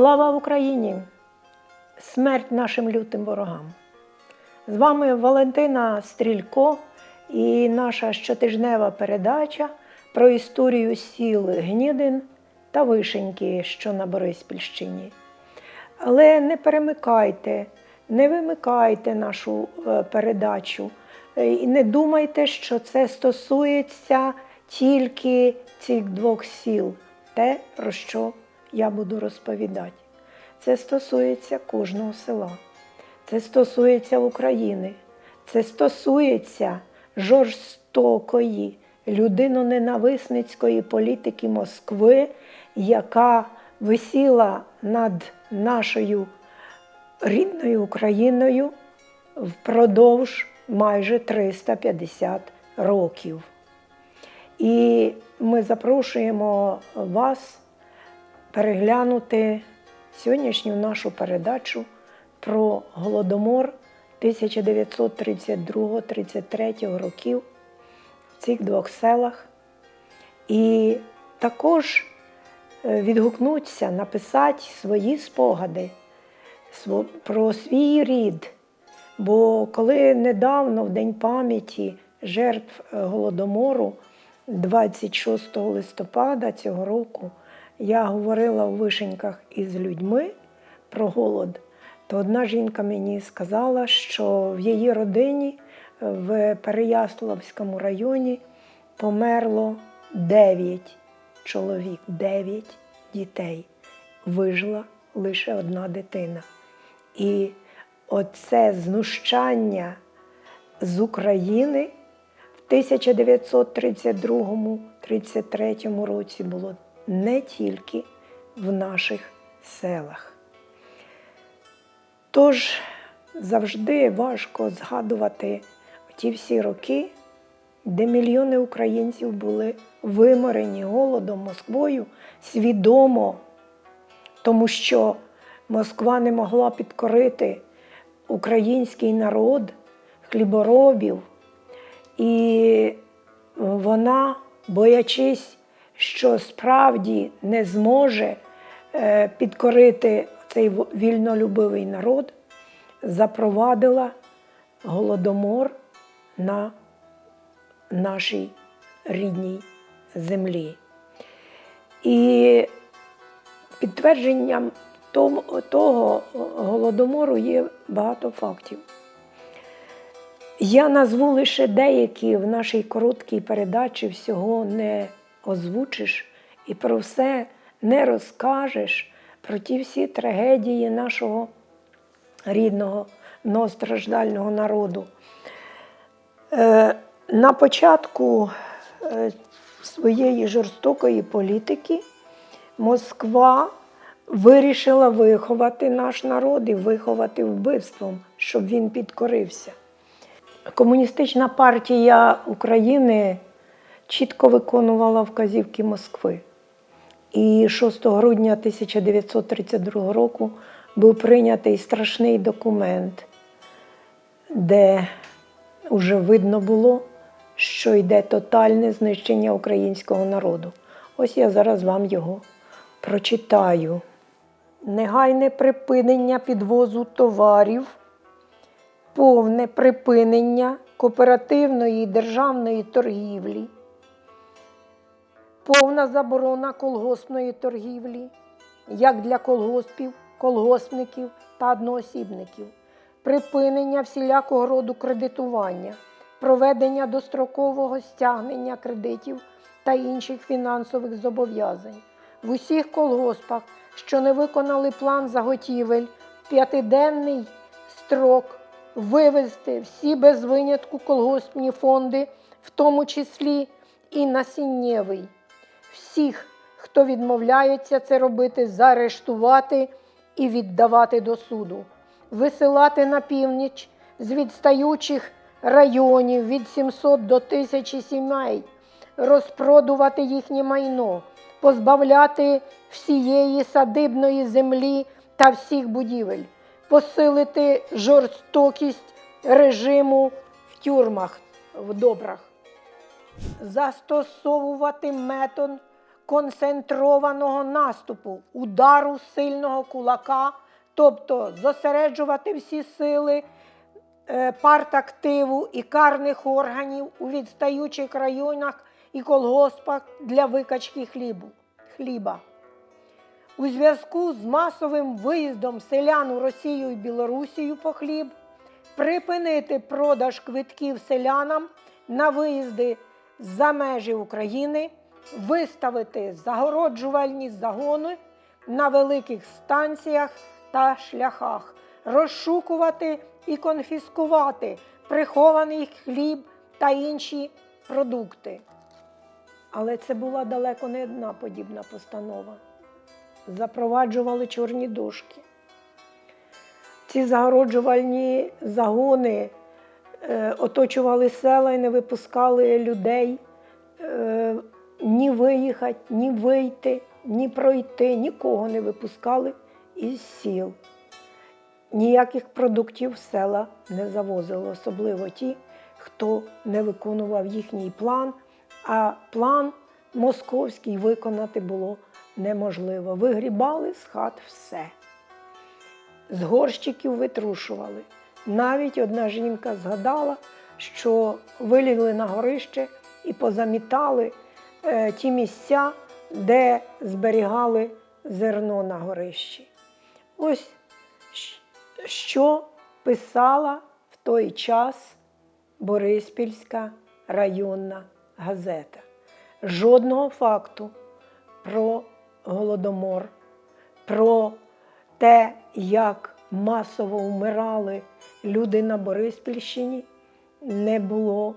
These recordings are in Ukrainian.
Слава Україні! Смерть нашим лютим ворогам! З вами Валентина Стрілько і наша щотижнева передача про історію сіл Гнідин та Вишеньки, що на Бориспільщині. Але не перемикайте, не вимикайте нашу е, передачу е, і не думайте, що це стосується тільки цих двох сіл, те, про що я буду розповідати. Це стосується кожного села, це стосується України, це стосується жорстокої людиноненависницької політики Москви, яка висіла над нашою рідною Україною впродовж майже 350 років. І ми запрошуємо вас переглянути сьогоднішню нашу передачу про Голодомор 1932-33 років в цих двох селах. І також е, відгукнуться, написати свої спогади про свій рід. Бо коли недавно, в День пам'яті жертв е, Голодомору, 26 листопада цього року, я говорила у вишеньках із людьми про голод, то одна жінка мені сказала, що в її родині е, в Переяславському районі померло 9 чоловік, 9 дітей. Вижила лише одна дитина. І оце знущання з України в 1932-33 році було не тільки в наших селах. Тож завжди важко згадувати ті всі роки, де мільйони українців були виморені голодом Москвою свідомо, тому що Москва не могла підкорити український народ, хліборобів, і вона, боячись, що справді не зможе е, підкорити цей вільнолюбивий народ, запровадила голодомор на нашій рідній землі. І підтвердженням того голодомору є багато фактів. Я назву лише деякі в нашій короткій передачі всього не озвучиш і про все не розкажеш, про ті всі трагедії нашого рідного, многостраждального народу. Е, на початку е, своєї жорстокої політики Москва вирішила виховати наш народ і виховати вбивством, щоб він підкорився. Комуністична партія України чітко виконувала вказівки Москви. І 6 грудня 1932 року був прийнятий страшний документ, де вже видно було, що йде тотальне знищення українського народу. Ось я зараз вам його прочитаю. Негайне припинення підвозу товарів, повне припинення кооперативної і державної торгівлі, повна заборона колгоспної торгівлі, як для колгоспів, колгоспників та одноосібників, припинення всілякого роду кредитування, проведення дострокового стягнення кредитів та інших фінансових зобов'язань. В усіх колгоспах, що не виконали план заготівель, п'ятиденний строк вивезти всі без винятку колгоспні фонди, в тому числі і насіннєвий. Всіх, хто відмовляється це робити, заарештувати і віддавати до суду, висилати на північ з відстаючих районів від 700 до 1000 сімей, розпродувати їхнє майно, позбавляти всієї садибної землі та всіх будівель, посилити жорстокість режиму в тюрмах, в добрах застосовувати метод концентрованого наступу, удару сильного кулака, тобто зосереджувати всі сили е, партактиву і карних органів у відстаючих районах і колгоспах для викачки хлібу, хліба. У зв'язку з масовим виїздом селян у Росію і Білорусію по хліб припинити продаж квитків селянам на виїзди за межі України, виставити загороджувальні загони на великих станціях та шляхах, розшукувати і конфіскувати прихований хліб та інші продукти. Але це була далеко не одна подібна постанова. Запроваджували чорні дошки. Ці загороджувальні загони оточували села і не випускали людей е, ні виїхати, ні вийти, ні пройти, нікого не випускали із сіл. Ніяких продуктів села не завозили, особливо ті, хто не виконував їхній план, а план московський виконати було неможливо. Вигрібали з хат все з горщиків витрушували. Навіть одна жінка згадала, що вилізли на горище і позамітали е, ті місця, де зберігали зерно на горищі. Ось що писала в той час Бориспільська районна газета. Жодного факту про голодомор, про те, як масово вмирали люди на Бориспільщині, не було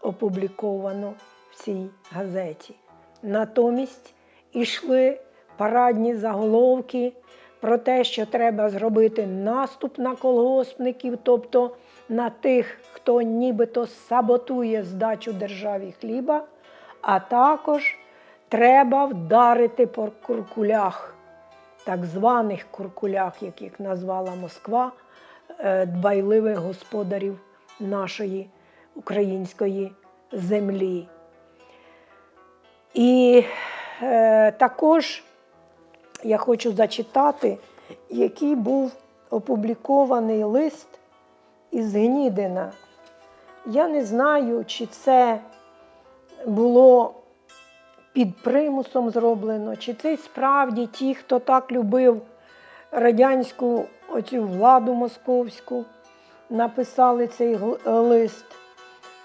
опубліковано в цій газеті. Натомість ішли парадні заголовки про те, що треба зробити наступ на колгоспників, тобто на тих, хто нібито саботує здачу державі хліба, а також треба вдарити по куркулях так званих куркулях, яких назвала Москва, дбайливих господарів нашої української землі. І е, також я хочу зачитати, який був опублікований лист із Гнідина. Я не знаю, чи це було під примусом зроблено, чи це справді ті, хто так любив радянську оцю владу московську, написали цей лист.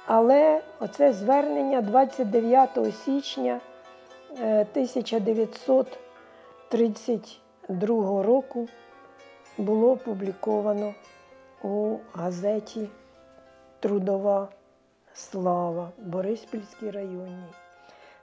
Але оце звернення 29 січня е, 1932 року було опубліковано у газеті Трудова слава Бориспільській районній.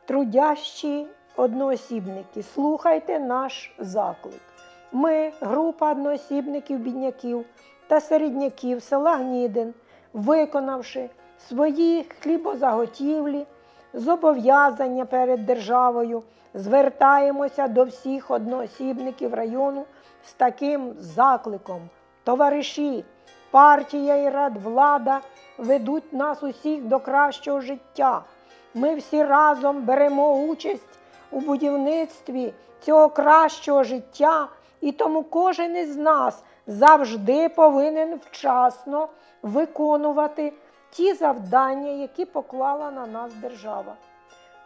Трудящі одноосібники, слухайте наш заклик. Ми, група одноосібників, бідняків та середняків села Гнідин, виконавши свої хлібозаготівлі, зобов'язання перед державою, звертаємося до всіх одноосібників району з таким закликом. Товариші, партія і радвлада ведуть нас усіх до кращого життя. Ми всі разом беремо участь у будівництві цього кращого життя, і тому кожен із нас завжди повинен вчасно виконувати ті завдання, які поклала на нас держава.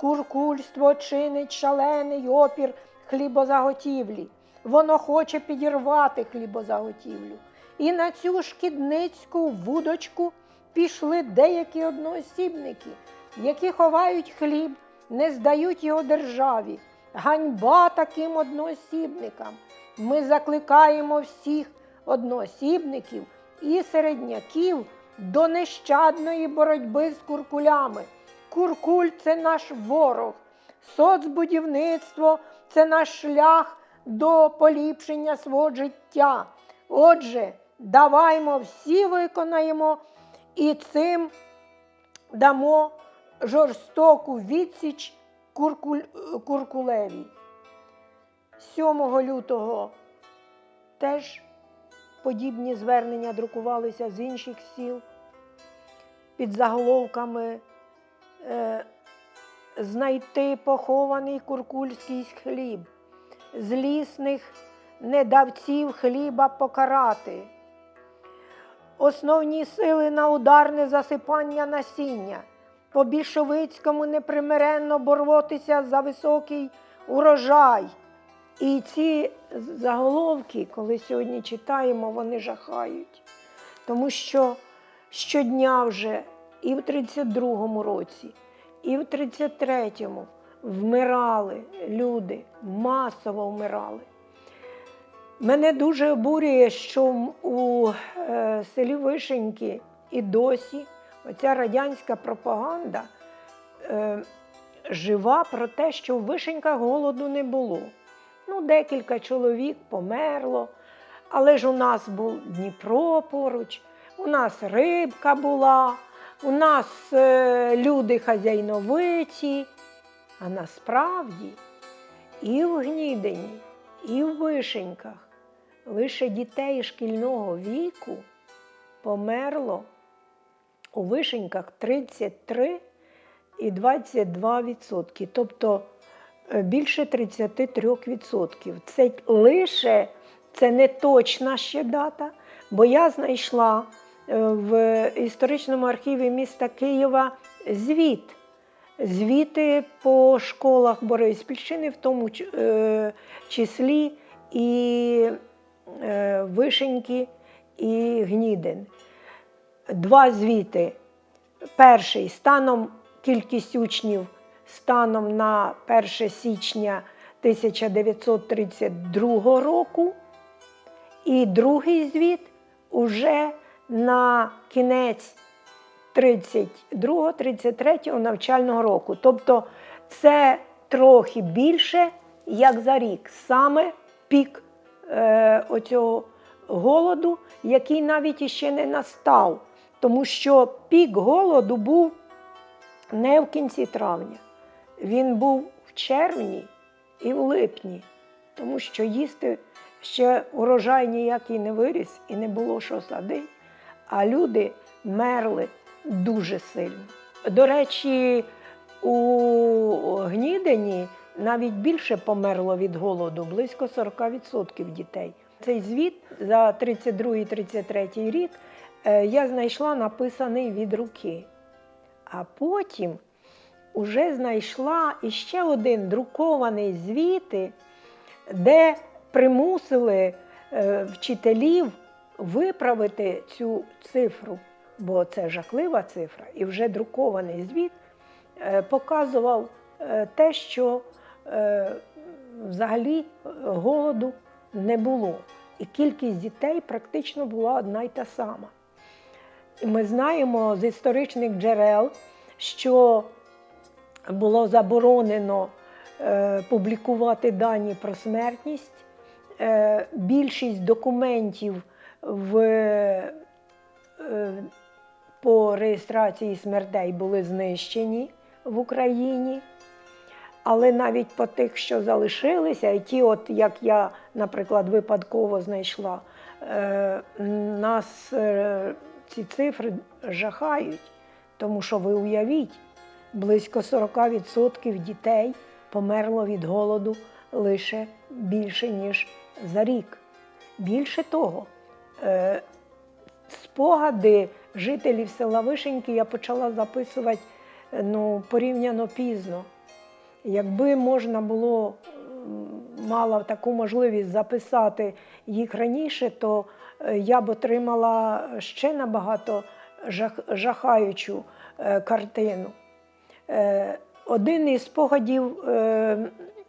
Куркульство чинить шалений опір хлібозаготівлі. Воно хоче підірвати хлібозаготівлю. І на цю шкідницьку вудочку пішли деякі одноосібники, які ховають хліб, не здають його державі. Ганьба таким одноосібникам. Ми закликаємо всіх одноосібників і середняків до нещадної боротьби з куркулями. Куркуль це наш ворог, соцбудівництво це наш шлях до поліпшення свого життя. Отже, даваймо всі виконаємо і цим дамо жорстоку відсіч куркуль, куркулеві. 7 лютого теж подібні звернення друкувалися з інших сіл під заголовками е, знайти похований куркульський хліб, злісних недавців хліба покарати. Основні сили на ударне засипання насіння, по більшовицькому непримиренно боротися за високий урожай. І ці заголовки, коли сьогодні читаємо, вони жахають. Тому що щодня вже і в 32-му році, і в 33-му вмирали люди, масово вмирали. Мене дуже обурює, що у е, селі Вишеньки і досі оця радянська пропаганда е, жива про те, що в Вишеньках голоду не було. Декілька чоловік померло, але ж у нас був Дніпро поруч, у нас рибка була, у нас е, люди хазяйновиті. А насправді і в Гнідині, і в Вишеньках лише дітей шкільного віку померло у Вишеньках 33 і 22 відсотки, тобто більше 33 відсотків. Це лише це не точна ще дата, бо я знайшла е, в історичному архіві міста Києва звіт. Звіти по школах Бориспільщини, в тому е, числі і е, Вишеньки, і Гнідин. Два звіти. Перший станом кількість учнів станом на 1 січня 1932 року. І другий звіт уже на кінець 32-33 навчального року. Тобто це трохи більше, як за рік, саме пік е, оцього голоду, який навіть іще не настав. Тому що пік голоду був не в кінці травня, він був в червні і в липні, тому що їсти ще урожай ніякий не виріс і не було що садити, а люди мерли дуже сильно. До речі, у Гнідині навіть більше померло від голоду, близько 40% дітей. Цей звіт за 32-33 рік е, я знайшла написаний від руки. А потім уже знайшла іще один друкований звіти, де примусили е, вчителів виправити цю цифру, бо це жахлива цифра, і вже друкований звіт е, показував е, те, що взагалі голоду не було. І кількість дітей практично була одна й та сама. Ми знаємо з історичних джерел, що було заборонено е, публікувати дані про смертність. Е, більшість документів в, е, по реєстрації смертей були знищені в Україні. Але навіть по тих, що залишилися, і ті, от як я, наприклад, випадково знайшла, нас ці цифри жахають, тому що ви уявіть, близько 40% дітей померло від голоду лише більше, ніж за рік. Більше того, е, спогади жителів села Вишеньки я почала записувати ну, порівняно пізно. Якби можна було мала таку можливість записати їх раніше, то е, я б отримала ще набагато жах, жахаючу е, картину. Е, Один із спогадів е,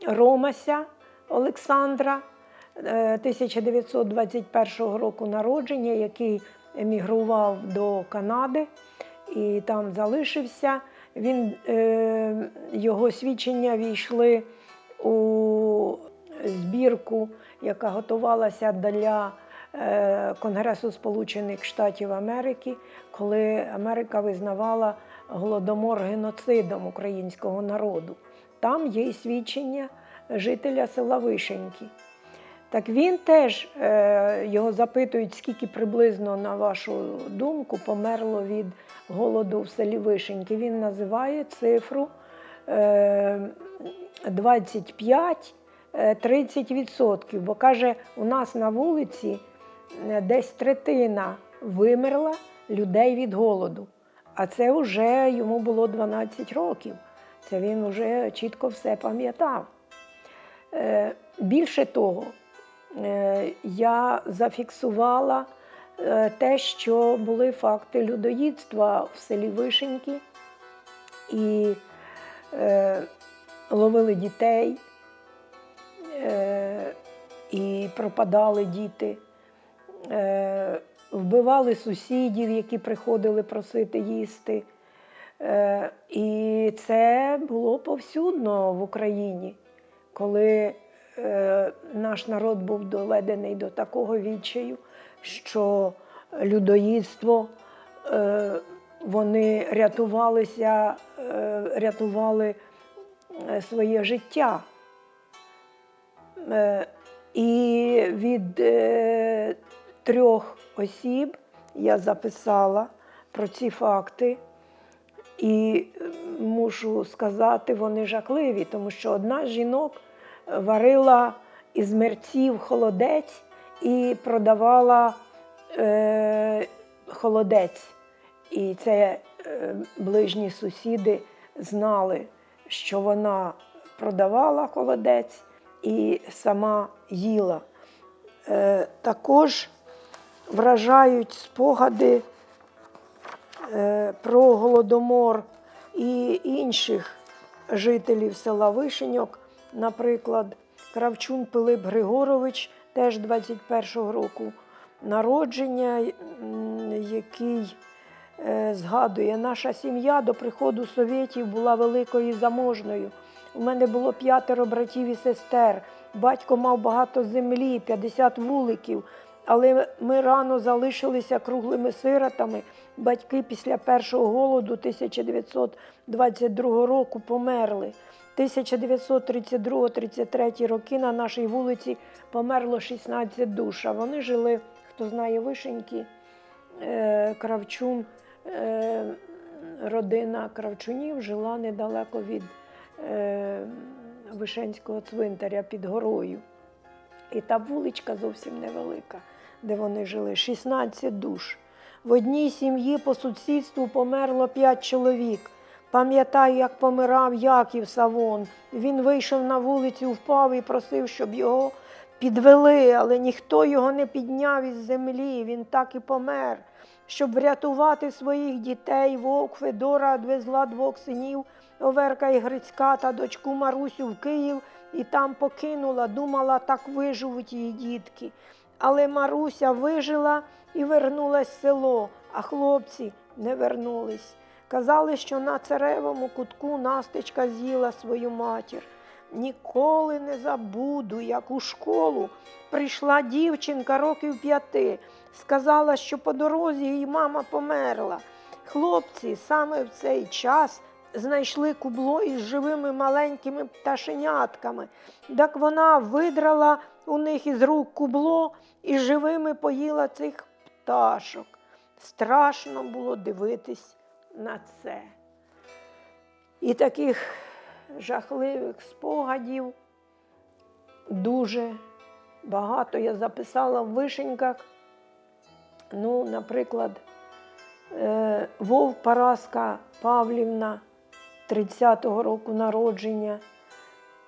Ромася Олександра е, 1921 року народження, який емігрував до Канади і там залишився. Він, е, його свідчення війшли у збірку, яка готувалася для е, Конгресу Сполучених Штатів Америки, коли Америка визнавала голодомор геноцидом українського народу. Там є і свідчення жителя села Вишеньки. Так він теж е, його запитують, скільки приблизно, на вашу думку, померло від голоду в селі Вишеньки. Він називає цифру е, 25-30%. Бо каже, у нас на вулиці е, десь третина вимерла людей від голоду. А це вже йому було 12 років. Це він вже чітко все пам'ятав. Е, Більше того, е, я зафіксувала е, те, що були факти людоїдства в селі Вишеньки, і ловили дітей, і пропадали діти, вбивали сусідів, які приходили просити їсти. Е, і це було повсюдно в Україні, коли е, наш народ був доведений до такого відчаю, що людоїдство, е, вони рятувалися, рятували своє життя. І від трьох осіб я записала про ці факти. І е, мушу сказати, вони жахливі, тому що одна з жінок е, варила із мерців холодець і продавала е, холодець. І це е, ближні сусіди знали, що вона продавала холодець і сама їла. Е, також вражають спогади е, про голодомор і інших жителів села Вишеньок, наприклад, Кравчун Пилип Григорович, теж 21-го року народження, який е, згадує, наша сім'я до приходу совєтів була великою і заможною. У мене було п'ятеро братів і сестер. Батько мав багато землі, 50 вуликів. Але ми рано залишилися круглими сиротами. Батьки після першого голоду 1922 року померли. 1932-33 роки на нашій вулиці померло 16 душ. А вони жили, хто знає вишеньки, е, Кравчун, е, родина Кравчунів жила недалеко від е, Вишенського цвинтаря під горою. І та вуличка зовсім невелика, де вони жили, 16 душ. В одній сім'ї по сусідству померло 5 чоловік. Пам'ятаю, як помирав Яків Савон. Він вийшов на вулицю, впав і просив, щоб його підвели, але ніхто його не підняв із землі. Він так і помер. Щоб врятувати своїх дітей, вовк Федора відвезла двох синів Оверка і Грицька та дочку Марусю в Київ і там покинула, думала, так виживуть її дітки. Але Маруся вижила і вернулась в село, а хлопці не вернулись. Казали, що на царевому кутку Настечка з'їла свою матір. Ніколи не забуду, як у школу прийшла дівчинка років п'яти. Сказала, що по дорозі її мама померла. Хлопці саме в цей час знайшли кубло із живими маленькими пташенятками. Так вона видрала у них із рук кубло і живими поїла цих пташок. Страшно було дивитись на це. І таких жахливих спогадів дуже багато я записала в вишеньках. Ну, наприклад, е, Вовк Параска Павлівна 30-го року народження.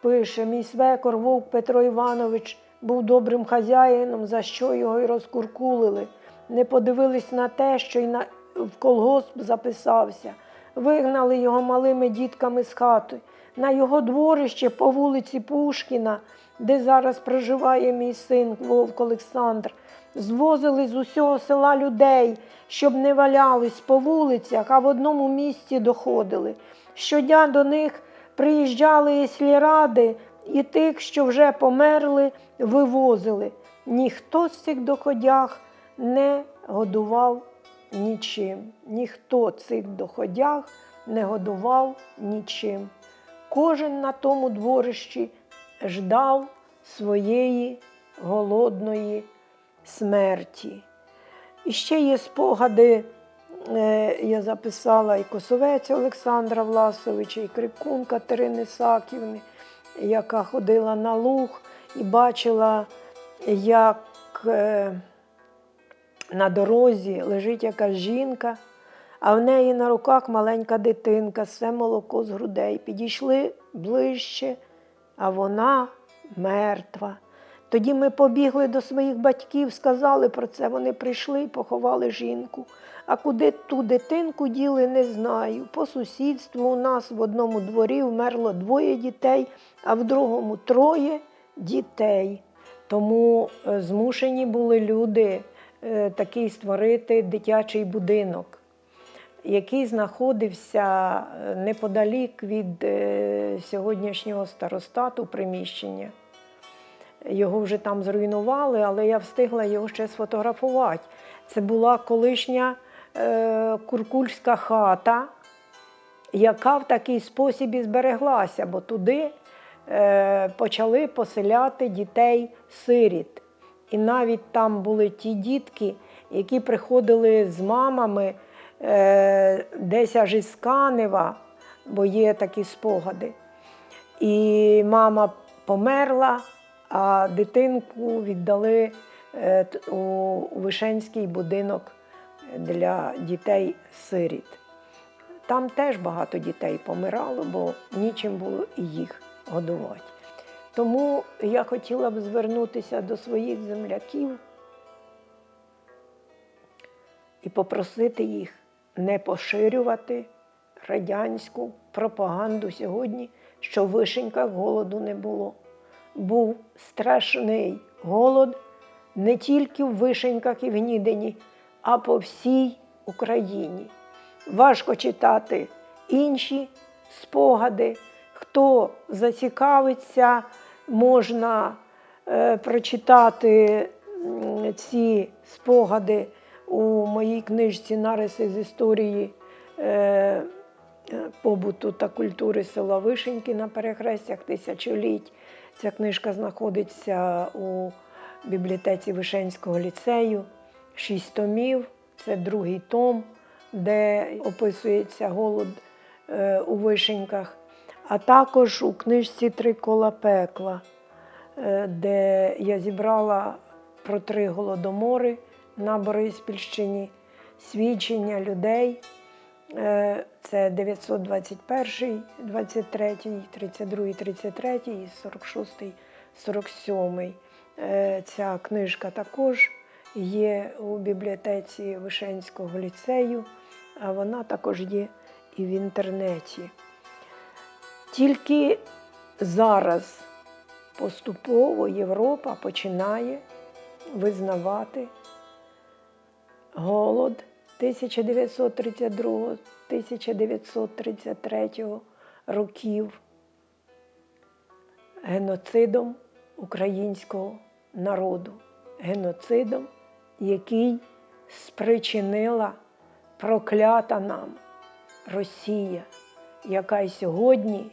Пише, мій свекор Вовк Петро Іванович був добрим хазяїном, за що його й розкуркулили. Не подивились на те, що й на, в колгосп записався. Вигнали його малими дітками з хати. На його дворище по вулиці Пушкіна, де зараз проживає мій син Вовк Олександр, звозили з усього села людей, щоб не валялись по вулицях, а в одному місці доходили. Щодня до них приїжджали і і тих, що вже померли, вивозили. Ніхто з цих доходях не годував нічим. Ніхто цих доходях не годував нічим. Кожен на тому дворищі ждав своєї голодної смерті. І ще є спогади е, я записала і Косовець Олександра Власовича, і Крикун Катерини Саківни, яка ходила на луг і бачила, як е, на дорозі лежить якась жінка, а в неї на руках маленька дитинка, все молоко з грудей. Підійшли ближче, а вона мертва. Тоді ми побігли до своїх батьків, сказали про це. Вони прийшли і поховали жінку. А куди ту дитинку діли, не знаю. По сусідству у нас в одному дворі вмерло двоє дітей, а в другому троє дітей. Тому е, змушені були люди е, такий створити дитячий будинок, який знаходився е, неподалік від сьогоднішнього старостату приміщення. Його вже там зруйнували, але я встигла його ще сфотографувати. Це була колишня е, куркульська хата, яка в такий спосіб і збереглася, бо туди е, почали поселяти дітей-сиріт. І навіть там були ті дітки, які приходили з мамами е, десь аж із Канева, бо є такі спогади. І мама померла, а дитинку віддали е, у Вишенський будинок для дітей-сиріт. Там теж багато дітей помирало, бо нічим було і їх годувати. Тому я хотіла б звернутися до своїх земляків і попросити їх не поширювати радянську пропаганду сьогодні, що в вишеньках голоду не було. Був страшний голод не тільки в вишеньках і в Гнідині, а по всій Україні. Важко читати інші спогади. Хто зацікавиться, можна е, прочитати ці спогади у моїй книжці Нариси з історії е, е, побуту та культури села Вишеньки на перехрестях тисячоліть. Ця книжка знаходиться у бібліотеці Вишенського ліцею. Шість томів, це другий том, де описується голод е, у вишеньках, а також у книжці Три кола пекла, е, де я зібрала про три голодомори на Бориспільщині, свідчення людей. Е, Це 921, 23, 32, 33 і 46, 47. Е, Ця книжка також є у бібліотеці Вишенського ліцею, а вона також є і в інтернеті. Тільки зараз поступово Європа починає визнавати голод 1932-1933 років геноцидом українського народу, геноцидом, який спричинила проклята нам Росія, яка й сьогодні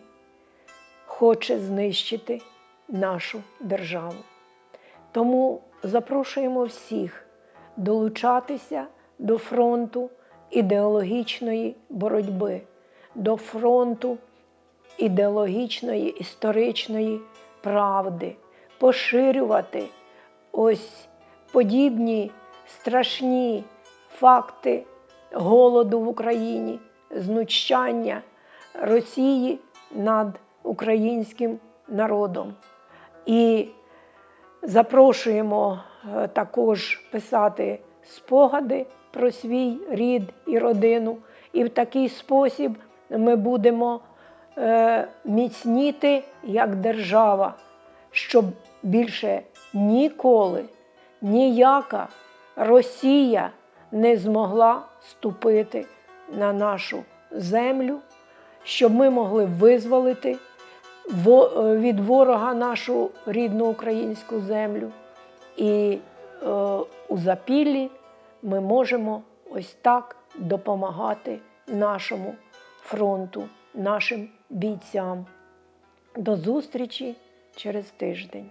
хоче знищити нашу державу. Тому запрошуємо всіх долучатися до фронту ідеологічної боротьби, до фронту ідеологічної історичної правди, поширювати ось подібні страшні факти голоду в Україні, знущання Росії над українським народом. І запрошуємо е, також писати спогади про свій рід і родину. І в такий спосіб ми будемо е, міцніти як держава, щоб більше ніколи ніяка Росія не змогла ступити на нашу землю, щоб ми могли визволити е, від ворога нашу рідну українську землю. І е, у запіллі ми можемо ось так допомагати нашому фронту, нашим бійцям. До зустрічі через тиждень.